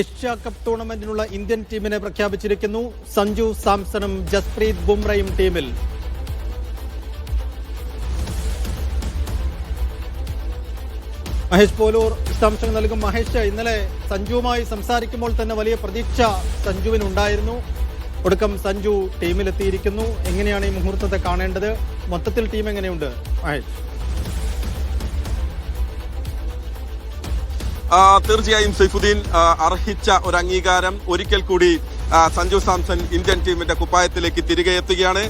Asia cup ടൂർണമെന്റിനുള്ള Indian ടീമിനെ പ്രഖ്യാപിച്ചിരിക്കുന്നു. സഞ്ജു സാംസണും ജസ്പ്രീത് ബുംറയും ടീമിൽ. മഹേഷ് പോലൂർ വിശദാംശങ്ങൾ നൽകും. മഹേഷ് ഇന്നലെ സഞ്ജുവുമായി സംസാരിക്കുമ്പോൾ തന്നെ വലിയ പ്രതീക്ഷ സഞ്ജുവിനുണ്ടായിരുന്നു. ഒടുക്കം സഞ്ജു ടീമിലെത്തിയിരിക്കുന്നു. എങ്ങനെയാണ് ഈ മുഹൂർത്തത്തെ കാണേണ്ടത്? മൊത്തത്തിൽ ടീം എങ്ങനെയുണ്ട് മഹേഷ്? തീർച്ചയായും സൈഫുദ്ദീൻ അർഹിച്ച ഒരു അംഗീകാരം ഒരിക്കൽ കൂടി സഞ്ജു സാംസൺ ഇന്ത്യൻ ടീമിന്റെ കുപ്പായത്തിലേക്ക് തിരികെ എത്തുകയാണ്.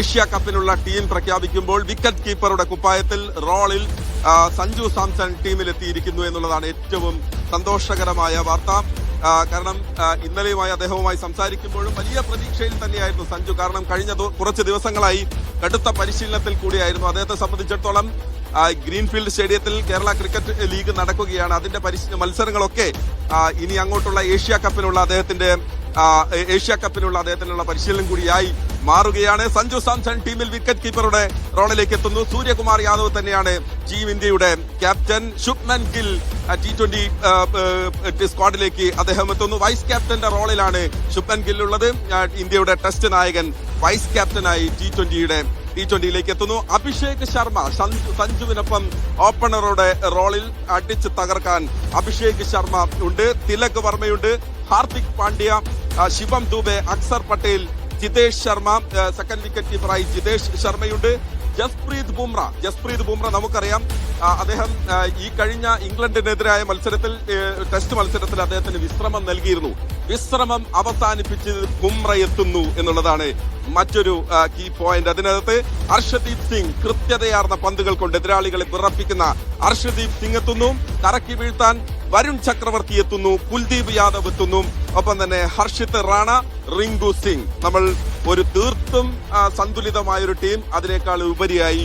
ഏഷ്യ കപ്പിനുള്ള ടീം പ്രഖ്യാപിക്കുമ്പോൾ വിക്കറ്റ് കീപ്പറുടെ കുപ്പായത്തിൽ റോളിൽ സഞ്ജു സാംസൺ ടീമിലെത്തിയിരിക്കുന്നു എന്നുള്ളതാണ് ഏറ്റവും സന്തോഷകരമായ വാർത്ത. കാരണം ഇന്നലെയുമായി അദ്ദേഹവുമായി സംസാരിക്കുമ്പോഴും വലിയ പ്രതീക്ഷയിൽ തന്നെയായിരുന്നു സഞ്ജു. കാരണം കഴിഞ്ഞ കുറച്ച് ദിവസങ്ങളായി കടുത്ത പരിശീലനത്തിൽ കൂടിയായിരുന്നു. അദ്ദേഹത്തെ സംബന്ധിച്ചിടത്തോളം ഗ്രീൻഫീൽഡ് സ്റ്റേഡിയത്തിൽ കേരള ക്രിക്കറ്റ് ലീഗ് നടക്കുകയാണ്. അതിന്റെ പരിശീലന മത്സരങ്ങളൊക്കെ ഇനി അങ്ങോട്ടുള്ള ഏഷ്യ കപ്പിനുള്ള അദ്ദേഹത്തിന്റെ ഏഷ്യ കപ്പിനുള്ള അദ്ദേഹത്തിനുള്ള പരിശീലനം കൂടിയായി മാറുകയാണ്. സഞ്ജു സാംസൺ ടീമിൽ വിക്കറ്റ് കീപ്പറുടെ റോളിലേക്ക് എത്തുന്നു. സൂര്യകുമാർ യാദവ് തന്നെയാണ് ടീം ഇന്ത്യയുടെ captain. Shubman Gill T twenty സ്ക്വാഡിലേക്ക് അദ്ദേഹം എത്തുന്നു. വൈസ് ക്യാപ്റ്റന്റെ റോളിലാണ് ശുഭ്മൻ ഉള്ളത് ഇന്ത്യയുടെ ടെസ്റ്റ് നായകൻ വൈസ് ക്യാപ്റ്റനായി ടി ട്വന്റിയുടെ ടി ട്വന്റിയിലേക്ക് എത്തുന്നു. അഭിഷേക് ശർമ്മ സഞ്ജു- സഞ്ജുവിനൊപ്പം ഓപ്പണറുടെ റോളിൽ അടിച്ച് തകർക്കാൻ അഭിഷേക് ശർമ്മ ഉണ്ട്. തിലക് വർമ്മയുണ്ട്. ഹാർദിക് പാണ്ഡ്യ ശിവം ദുബെ അക്സർ പട്ടേൽ ജിതേഷ് ശർമ്മ സെക്കൻഡ് വിക്കറ്റ് കീപ്പറായി ജിതേഷ് ശർമ്മയുണ്ട്. ജസ്പ്രീത് ബുംറ ജസ്പ്രീത് ബുംറ നമുക്കറിയാം. അദ്ദേഹം ഈ കഴിഞ്ഞ ഇംഗ്ലണ്ടിനെതിരായ മത്സരത്തിൽ ടെസ്റ്റ് മത്സരത്തിൽ അദ്ദേഹത്തിന് വിശ്രമം നൽകിയിരുന്നു. വിശ്രമം അവസാനിപ്പിച്ച് ബുംറ എത്തുന്നു എന്നുള്ളതാണ് മറ്റൊരു കീ പോയിന്റ് അതിനകത്ത് അർഷദീപ് സിംഗ് കൃത്യതയാർന്ന പന്തുകൾ കൊണ്ട് എതിരാളികളെ വിറപ്പിക്കുന്ന അർഷദീപ് സിംഗ് എത്തുന്നു. കറക്കി വീഴ്ത്താൻ വരുൺ ചക്രവർത്തി എത്തുന്നു. കുൽദീപ് യാദവ് എത്തുന്നു. ഒപ്പം തന്നെ ഹർഷിത് റാണ റിങ്കു സിംഗ്. നമ്മൾ ഒരു തീർത്തും സന്തുലിതമായ ഒരു ടീം. അതിനേക്കാൾ ഉപരിയായി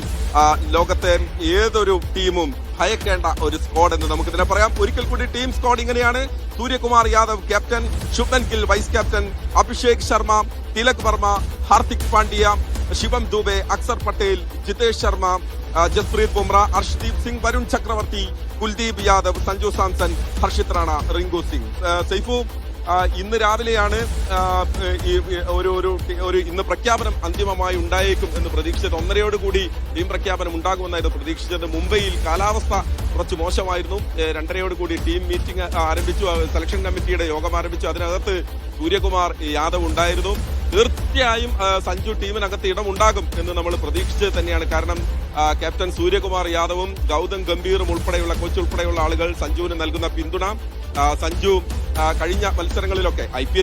ലോകത്തെ ഏതൊരു ടീമും ഭയക്കേണ്ട ഒരു സ്ക്വാഡ് എന്ന് നമുക്ക് ഇതിനെ പറയാം. ഒരിക്കൽ കൂടി ടീം സ്ക്വാഡ് ഇങ്ങനെയാണ്. Suryakumar Yadav captain Shubman Gill vice captain Abhishek Sharma Tilak Varma Hardik Pandya Shivam Dube Axar Patel Jitesh Sharma Jasprit Bumrah Arshdeep Singh Varun Chakravarthy Kuldeep Yadav Sanju Samson Harshit Rana Rinku Singh. Saifu ഇന്ന് രാവിലെയാണ് ഒരു ഒരു ഒരു ഇന്ന് പ്രഖ്യാപനം അന്തിമമായി ഉണ്ടായേക്കും എന്ന് പ്രതീക്ഷിച്ചത്. ഒന്നരയോട് കൂടി ടീം പ്രഖ്യാപനം ഉണ്ടാകുമെന്നായിരുന്നു പ്രതീക്ഷിച്ചത്. മുംബൈയിൽ കാലാവസ്ഥ കുറച്ച് മോശമായിരുന്നു. രണ്ടരയോട് കൂടി ടീം മീറ്റിംഗ് ആരംഭിച്ചു. സെലക്ഷൻ കമ്മിറ്റിയുടെ യോഗം ആരംഭിച്ചു. അതിനകത്ത് സൂര്യകുമാർ യാദവ് ഉണ്ടായിരുന്നു. തീർച്ചയായും സഞ്ജു ടീമിനകത്ത് ഇടമുണ്ടാകും എന്ന് നമ്മൾ പ്രതീക്ഷിച്ചത് തന്നെയാണ്. കാരണം ക്യാപ്റ്റൻ സൂര്യകുമാർ യാദവും ഗൗതം ഗംഭീറും ഉൾപ്പെടെയുള്ള കോച്ച് ഉൾപ്പെടെയുള്ള ആളുകൾ സഞ്ജുവിന് നൽകുന്ന പിന്തുണ. സഞ്ജു കഴിഞ്ഞ മത്സരങ്ങളിലൊക്കെ ഐ പി